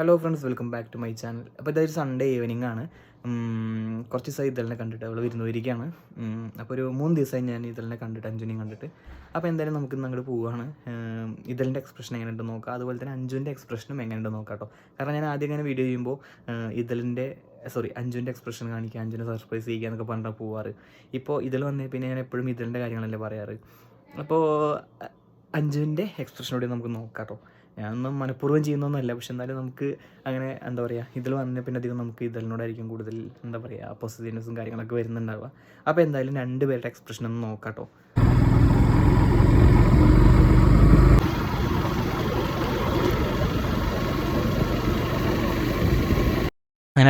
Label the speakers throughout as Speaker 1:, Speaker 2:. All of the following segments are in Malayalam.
Speaker 1: Hello friends welcome back to my channel അപ്പോൾ ഇതൊരു സൺഡേ ഈവനിങ് ആണ്. കുറച്ച് ദിവസമായി ഇതലിനെ കണ്ടിട്ട് അവൾ വരുന്നവരിക്കാണ് അപ്പോൾ ഒരു മൂന്ന് ദിവസമായി ഞാൻ ഇതലിനെ കണ്ടിട്ട് അഞ്ജുനെയും കണ്ടിട്ട്. അപ്പോൾ എന്തായാലും നമുക്ക് ഇന്ന് അങ്ങോട്ട് പോവുകയാണ് ഇതലിന്റെ എക്സ്പ്രഷൻ എങ്ങനെയുണ്ട് നോക്കാം. അതുപോലെ തന്നെ അഞ്ജുവിന്റെ എക്സ്പ്രഷനും എങ്ങനെയുണ്ട് നോക്കാം കേട്ടോ. കാരണം ഞാൻ ആദ്യം ഇങ്ങനെ വീഡിയോ ചെയ്യുമ്പോൾ ഇതലിന്റെ സോറി അഞ്ജുവിന്റെ എക്സ്പ്രഷൻ കാണിക്കുക അഞ്ജുനെ സർപ്രൈസ് ചെയ്യുക എന്നൊക്കെ പറഞ്ഞാൽ പോവാറ്. ഇപ്പോൾ ഇതിൽ വന്നേ പിന്നെ ഞാൻ എപ്പോഴും ഇതിലിന്റെ കാര്യങ്ങളല്ലേ പറയാറ്. അപ്പോൾ അഞ്ജുവിന്റെ എക്സ്പ്രഷനോടെ നമുക്ക് നോക്കാം കേട്ടോ. ഞാനൊന്നും മനഃപൂർവം ചെയ്യുന്നൊന്നുമല്ല പക്ഷെ എന്നാലും നമുക്ക് അങ്ങനെ എന്താ പറയുക ഇതിൽ വന്ന പിന്നെ അധികം നമുക്ക് ഇതിനോടായിരിക്കും കൂടുതൽ എന്താ പറയുക പോസിറ്റീവ്നെസ്സും കാര്യങ്ങളൊക്കെ വരുന്നുണ്ടാവുക. അപ്പോൾ എന്തായാലും രണ്ട് പേരുടെ എക്സ്പ്രഷൻ ഒന്ന് നോക്കാം കേട്ടോ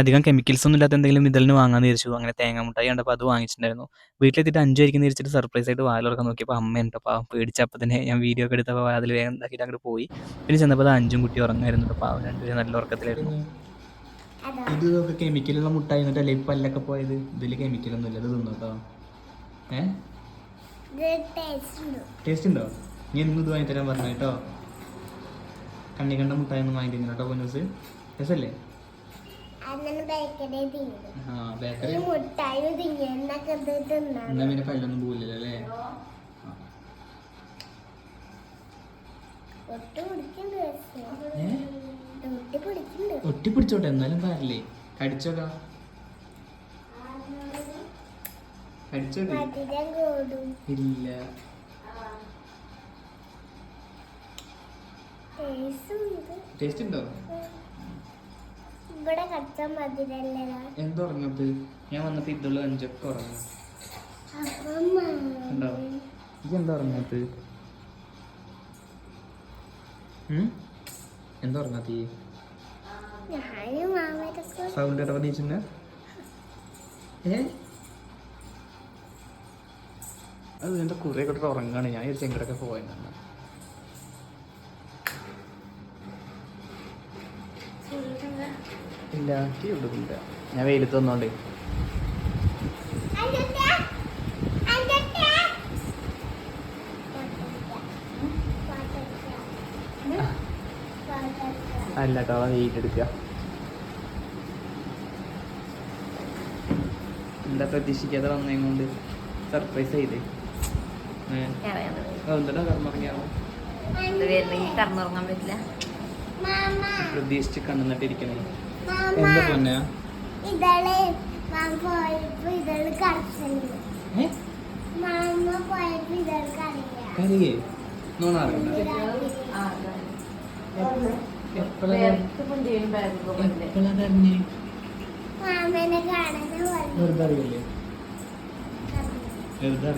Speaker 1: അധികം കെമിക്കൽസ് ഒന്നും ഇല്ലാത്ത എന്തെങ്കിലും ഇതിലിന് വാങ്ങാൻ തിരിച്ചു അങ്ങനെ തേങ്ങ മുട്ടായി കണ്ടപ്പോൾ അത് വാങ്ങിച്ചിട്ടുണ്ടായിരുന്നു. വീട്ടിലെത്തിയിട്ട് അഞ്ചു ആയിരിക്കും തിരിച്ചിട്ട് സർപ്രൈസ് ആയിട്ട് വാലുറക്കാൻ നോക്കിയപ്പോൾ അമ്മ ഉണ്ട്. അപ്പോൾ പേടിച്ചപ്പോൾ തന്നെ ഞാൻ വീഡിയോ ഒക്കെ എടുത്തപ്പോൾ അതിൽ വേഗം ഇതാക്കിയിട്ട് അങ്ങോട്ട് പോയി. പിന്നെ ചെന്നപ്പോൾ അത് അഞ്ചും കുട്ടി ഉറങ്ങായിരുന്നു അപ്പോൾ അവൻ രണ്ടുപേരും നല്ല ഉറക്കത്തിലായിരുന്നു. ഇതൊക്കെ കെമിക്കലുള്ള മുട്ടായി എന്നിട്ടല്ലേ ഇപ്പം പല്ലൊക്കെ പോയത്? ഇതിൽ കെമിക്കലൊന്നും ഇല്ല. ഇത് തിന്നു കേട്ടോ ഏ? ടേസ്റ്റ് ഉണ്ടോ? നീ എന്നും ഇത് വാങ്ങിത്തരാൻ പറഞ്ഞു കേട്ടോ. കണ്ണി കണ്ട മുട്ടായി ഒന്നും വാങ്ങിക്കുന്നു കേട്ടോ പൊന്നൂസ്.
Speaker 2: അങ്ങനെ ബേക്കറി
Speaker 1: എന്നാ പിന്നെ പല്ലൊന്നും പോവില്ലല്ലോ അല്ലേ?
Speaker 2: ഒട്ട് പിടിച്ചോട്ടെ
Speaker 1: ഒട്ടിപ്പിടിച്ചോട്ടെ എന്നാലും പാരില്ലേ കടിച്ചോക്കാ
Speaker 2: കടിച്ചോട്ടെ?
Speaker 1: ഇല്ല.
Speaker 2: ടേസ്റ്റ് ഉണ്ടോ? ഇവിടെ മധുരല്ലേ?
Speaker 1: ഉറങ്ങത്ത് ഞാൻ വന്നപ്പോ ഇതുള്ള അഞ്ചൊക്കെ ഉറങ്ങും. ഉണ്ടോ? ഇത് എന്താ ഉറങ്ങാത്ത എന്താ ഉറങ്ങാത്ത
Speaker 2: ഞാനും മാമരൊക്കെ
Speaker 1: സൗണ്ട് ഇടവ നീച്ചിന് ഏ? അത് എന്താ കുറെ കൂട്ടർ ഉറങ്ങാണ്. ഞാൻ ഒരു ചെങ്കടൊക്കെ പോയെന്നാണ് ഇല്ല ടീ കൊടുക്കില്ല ഞാൻ വെയിലത്ത് വന്നോണ്ടേ. അല്ല അവൻ വെയിലെടുക്കുക എന്താ പ്രതീക്ഷിക്കാതെ വന്നേ കൊണ്ട് സർപ്രൈസ് ചെയ്തേ
Speaker 3: ഇത് വരുന്നെങ്കിൽ കടന്നുറങ്ങാൻ പറ്റില്ല.
Speaker 1: പ്രതീക്ഷിച്ച് കണ്ണുനട്ടിരിക്കണേ
Speaker 2: മാമ
Speaker 1: എന്താ പൊന്നെ?
Speaker 2: ഇതൾ മാമ പോയപ്പോ ഇതൾ പോയപ്പോ ഇതൾ
Speaker 1: കരയേ. നോണ അറിയണ്ട. വെറുതെ അറിയില്ലേ? വെറുതെ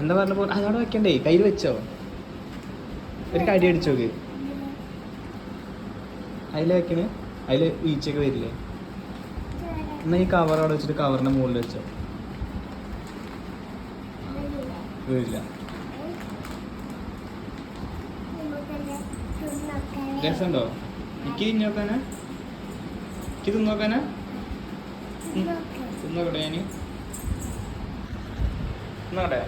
Speaker 1: എന്താ പറഞ്ഞ പോലെ അതവിടെ വെക്കണ്ടേ? കയ്യിൽ വെച്ചോ? ഒരു കടി അടിച്ചു നോക്ക്. അതിൽ വെക്കണേ. അതിൽ ഈച്ചയൊക്കെ വരില്ലേ? എന്നാ ഈ കവർ അവിടെ വെച്ചിട്ട് കവറിന്റെ മുകളിൽ വെച്ചോ. വരില്ല. രസമുണ്ടോ? എനിക്ക് തിന്നോക്കാനാ എനിക്ക് തിന്നോക്കാനാ തിന്നോക്കട്ടെ ഞാൻ തിന്നോട്ടെ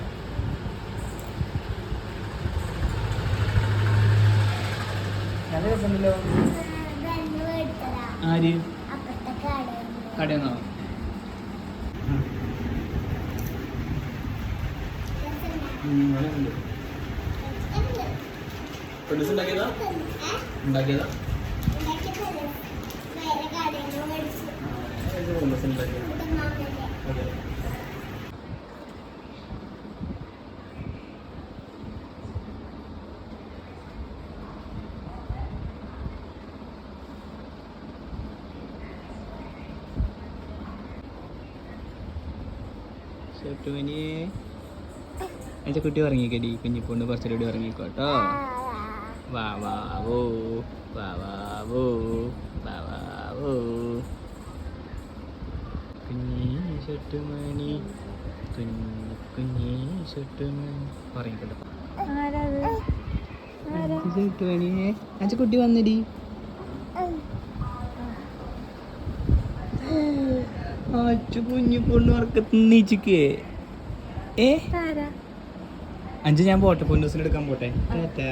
Speaker 1: നല്ല രസമുണ്ടല്ലോ. ആര്? കടയെന്നോ ഉണ്ടാക്കിയതാ? ഉണ്ടാക്കിയതാ?
Speaker 2: കടയിൽ മേടിച്ചു
Speaker 1: ഉണ്ടാക്കിയതാ? ഷെട്ടുമനിയെ എന്റെ കുട്ടി ഉറങ്ങിക്കടി. കുഞ്ഞിപ്പൊണ്ട് കുറച്ചുകൂടി ഉറങ്ങിക്കോട്ടോ വാ വാ വോ വാ വാ വോ വാ വാ വോ. കുഞ്ഞി ചെട്ടുമണി കുഞ്ഞി കുഞ്ഞി ചെട്ടുമണി ഉറങ്ങിക്കോട്ടെ. ഷെട്ടുമണിയെ അച്ഛ കുട്ടി വന്നടി. അച്ഛ കുഞ്ഞു പൊണ്ണു ഉറക്കത്ത് നീച്ചിക്കേ. ഏ? അഞ്ച് ഞാൻ പോട്ടെ പൊന്നു എടുക്കാൻ പോട്ടെ. ടാറ്റാ.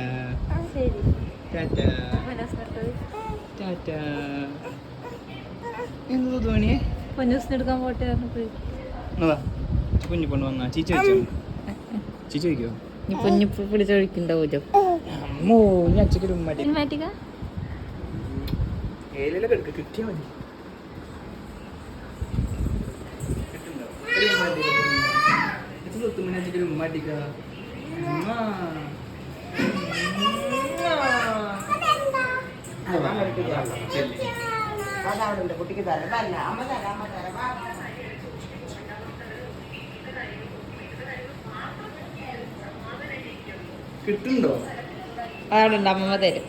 Speaker 1: ടാറ്റാ. ടാറ്റാ. എന്ത് തോന്നിയേ
Speaker 3: പൊന്നൂസിന് എടുക്കാൻ പോട്ടെ
Speaker 1: കുഞ്ഞു കൊണ്ട് വന്നാ. ചീച്ച വെച്ചോ? ചീച്ച വയ്ക്കോ
Speaker 3: നീ പൊന്നിപ്പ് പിടിച്ചൊഴിക്കണ്ടാവൂലോ
Speaker 1: അമ്മോ ഞാൻ അച്ഛക്ക് ഒരു മടി
Speaker 3: സിനിമാറ്റിക്ക
Speaker 1: ഏലയിലൊക്കെ എടുക്ക. കിട്ടിയാ മതി. ഇത് തൊട്ടുമ്പോ ഞാൻ അച്ഛക്ക് ഒരു ഉമ്മ അടിക്ക. ഉമ്മ. ഉമ്മ. ആ, വാ, വാ, ചെല്ല്.
Speaker 4: കുട്ടിക്ക് തരാം അല്ല അമ്മ തരാം അമ്മ തരാം വാ.
Speaker 1: കിട്ടുന്നുണ്ടോ
Speaker 3: അവിടെ ഉണ്ട് അമ്മമ്മ തരും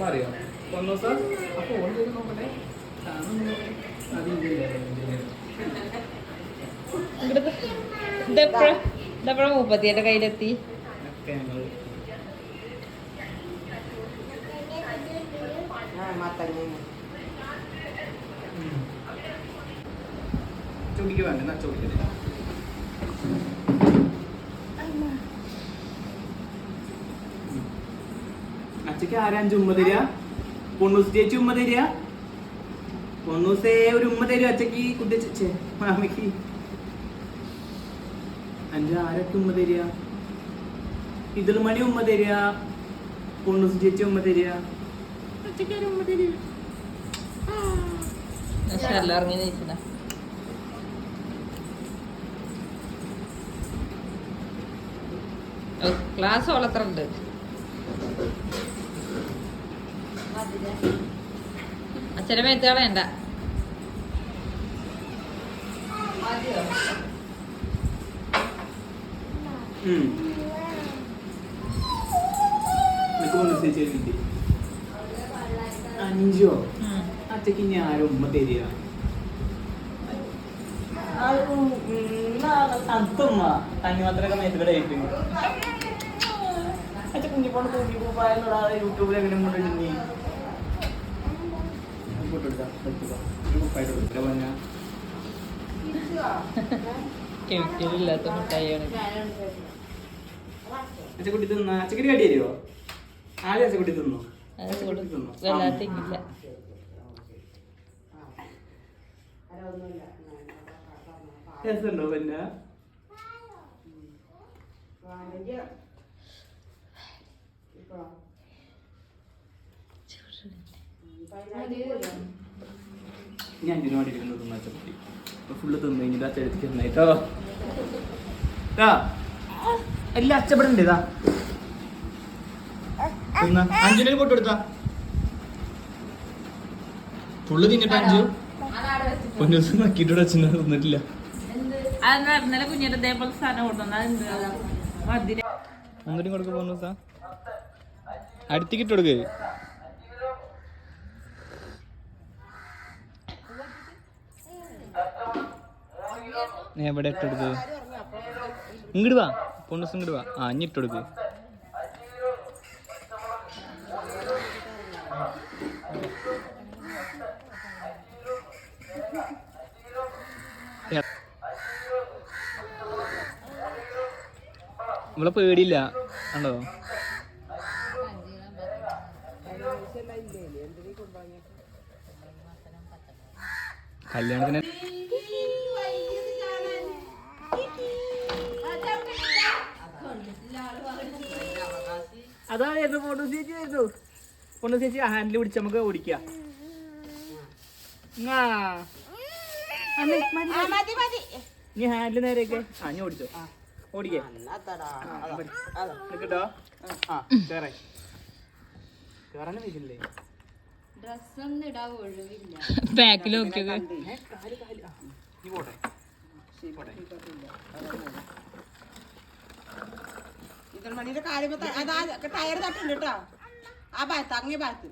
Speaker 1: മാറിയോ ഒന്ന് ദിവസം ആ ഫോൺ ചെയ്ത് നോക്കട്ടെ സാധനം
Speaker 3: ഇതെപ്പോഴാ മുപ്പത്തിയുടെ കയ്യിലെത്തി?
Speaker 1: ചുടിക്ക് വേണ്ട എന്നാ ചുടിക്കട്ടെ അച്ഛക്ക് ആരാ അഞ്ച് ഉമ്മ തരിക? പൊണ്ണൂസ് ചേച്ചി ഉമ്മ തരിക? പൊണ്ണൂസേ ഒരു ഉമ്മ തരും അച്ഛക്ക് കുട്ടി ചേ മാമിക്ക്. അഞ്ച് ആരൊക്കെ ഉമ്മ തരിക? ഇതിൽ മണി ഉമ്മ തരിക പൊണ്ണൂസ് ചേച്ചി ഉമ്മ തരിക.
Speaker 3: ഇറങ്ങി ക്ലാസ് വളർത്തുന്നുണ്ട് അച്ഛനെ
Speaker 1: ഒരു കിട്ടി. അഞ്ചോ? അച്ഛക്ക് ഇനി ആരും ഉമ്മ തരിക. തണുത്തുമ്മ തണ്ണിമാത്രൊക്കെ മേത്തുകൂടെ ആയിട്ടുണ്ട് അച്ഛ കുഞ്ഞിപ്പോണ്ട് തൂക്കി പോകാതെ യൂട്യൂബിൽ എങ്ങനെ കൊണ്ടിരുന്നി
Speaker 3: കെമിക്കലില്ലാത്ത മുട്ടായിയാണ്
Speaker 1: അച്ഛക്കുട്ടി തിന്ന? അച്ഛക്കുട്ടി കടി തരുമോ ആദ്യം അച്ചക്കുട്ടി തിന്നു?
Speaker 3: വല്ലാത്തില്ല
Speaker 1: രസമുണ്ടോ പിന്നെ? ഞാൻ ഇതിനു വേണ്ടി ഇരുന്ന് തിന്ന അച്ഛക്കുട്ടി ഫുള്ള് തിന്നു കഴിഞ്ഞിട്ട് അച്ഛൻ എടുത്ത് തിന്നേട്ടോ എല്ലാ അച്ചപ്പെടണ്ട് ഇതാ. അഞ്ചിനും പൊട്ട് കൊടുത്താ. ഫുള്ള് തിന്നിട്ട് അഞ്ചു. ഒരു ദിവസം നക്കിയിട്ട് അച്ഛനെ തിന്നിട്ടില്ല.
Speaker 3: ഇന്നലെ ഇതേപോലെ സാധനം കൊടുത്തു
Speaker 1: ഒന്നിനും പോകുന്ന കൊടുക്ക്. എവിടെ ഇട്ടെടുത്ത് ഇങ്ങോട്ട് വാ. പൊണ്ണൂസ് ഇങ്ങോട്ട് വാ. ആ ഇനി നമ്മളെ പേടിയില്ല. ആണോ കല്യാണത്തിന് അതായിരുന്നു പൊണ്ണു ചേച്ചി വരുന്നു പൊണ്ണു ചേച്ചി ഹാൻഡിൽ പിടിച്ച് നമുക്ക് ഓടിക്കാം. നീ ഹാൻഡിൽ നേരെയൊക്കെ. ആ നീ ഓടിച്ചോ. ഓടിക്കേ.
Speaker 4: അതാ അതാ.
Speaker 1: നിക്കട്ടോ ആ. കേറേ കേറാനും വയ്ക്കില്ലേ
Speaker 3: ബാക്കിൽ നോക്കിയത്
Speaker 4: ഇതിൽ മണിയുടെ കാര്യം അതാ ടയർ തട്ടുണ്ട് കേട്ടോ ആ ഭാഗത്ത് അങ്ങേ ഭാഗത്ത്.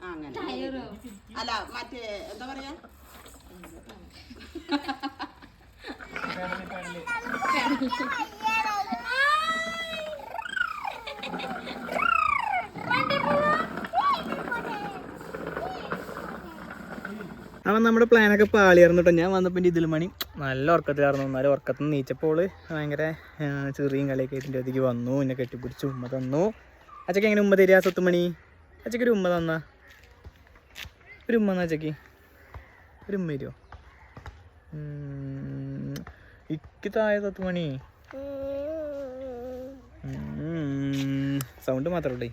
Speaker 4: ആ അങ്ങനെ. അല്ല മറ്റേ എന്താ പറയാ?
Speaker 1: ആ അവൻ നമ്മുടെ പ്ലാനൊക്കെ പാളിയായിരുന്നു കേട്ടോ ഞാൻ വന്നപ്പോൾ ഇതിൽ മണി നല്ല ഉറക്കത്തിലായിരുന്നു. എന്നാലും ഉറക്കത്തിൽ നിന്ന് നീച്ചപ്പോൾ ഭയങ്കര ചെറിയും കളിയൊക്കെ ഇതിന്റെ അതിക്ക് വന്നു. എന്നെ കെട്ടിപ്പിടിച്ച് ഉമ്മ തന്നു. അച്ചക്ക് എങ്ങനെ ഉമ്മ തരിക സത്തുമണി അച്ചക്ക് ഒരു ഉമ്മ തന്ന. ഒരു ഉമ്മ എന്നാ അച്ചക്ക് ഒരു ഉമ്മ തരുമോ ഇക്ക് തായ സ്വത്തുമണി സൗണ്ട് മാത്രമല്ലേ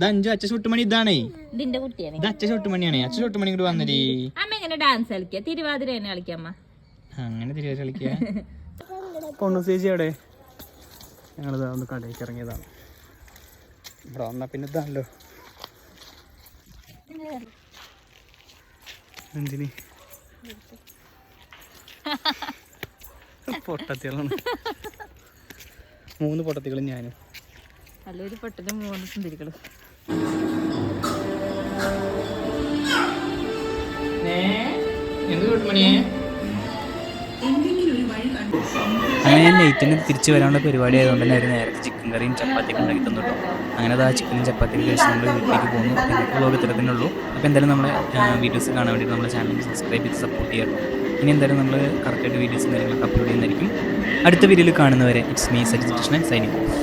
Speaker 1: ഇത് അഞ്ചു അച്ഛ ചുട്ടുമണി ഇതാണേ.
Speaker 3: ഇതിന്റെ കുട്ടിയാണ്.
Speaker 1: ഇത് അച്ഛ ചുട്ടുമണിയാണ്. അച്ഛ ചുട്ടുമണി ഇങ്ങോട്ട് വന്നേ
Speaker 3: അമ്മ എങ്ങനെ ഡാൻസ് കളിക്കുക തിരുവാതിര തന്നെ കളിക്കാമ്മ
Speaker 1: അങ്ങനെ തിരുവാതിര കളിക്കുക പൊണ്ണു ചേച്ചി അവിടെ? ഞങ്ങളിത് ഒന്ന് കടയിലേക്ക് ഇറങ്ങിയതാണ് ഇവിടെ വന്നാ പിന്നെ ഇതാണല്ലോ. എന്തിന്? പൊട്ടത്തികളാണ്. മൂന്ന് പൊട്ടത്തികളും ഞാനും.
Speaker 3: നല്ലൊരു പെട്ടെന്ന് മൂന്ന് സുന്ദരികളും.
Speaker 1: അങ്ങനെ ഞാൻ നൈറ്റിന് തിരിച്ചു വരാനുള്ള പരിപാടി ആയതുകൊണ്ട് തന്നെ അവർ നേരത്തെ ചിക്കൻ കറിയും ചപ്പാത്തിയൊക്കെ ഉണ്ടാക്കി തന്നു കേട്ടോ അങ്ങനെ അത് ആ ചിക്കനും ചപ്പാത്തിയൊക്കെ കഴിച്ച് നമ്മൾ വീട്ടിലേക്ക് പോകുന്നു. എന്നിട്ട് വ്ലോഗ് ഇത്തരത്തിനുള്ളൂ അപ്പോൾ എന്തായാലും നമ്മളെ വീഡിയോസ് കാണാൻ വേണ്ടി നമ്മുടെ ചാനൽ സബ്സ്ക്രൈബ് ചെയ്ത് സപ്പോർട്ട് ചെയ്യാറുണ്ട് ഇനി എന്തായാലും നമ്മൾ കറക്റ്റായിട്ട് വീഡിയോസ് കാര്യങ്ങളൊക്കെ അപ്ലോഡ് ചെയ്യുന്നതായിരിക്കും. അടുത്ത വീഡിയോയിൽ കാണുന്നവരെ it's me Sajith Krishnan signing off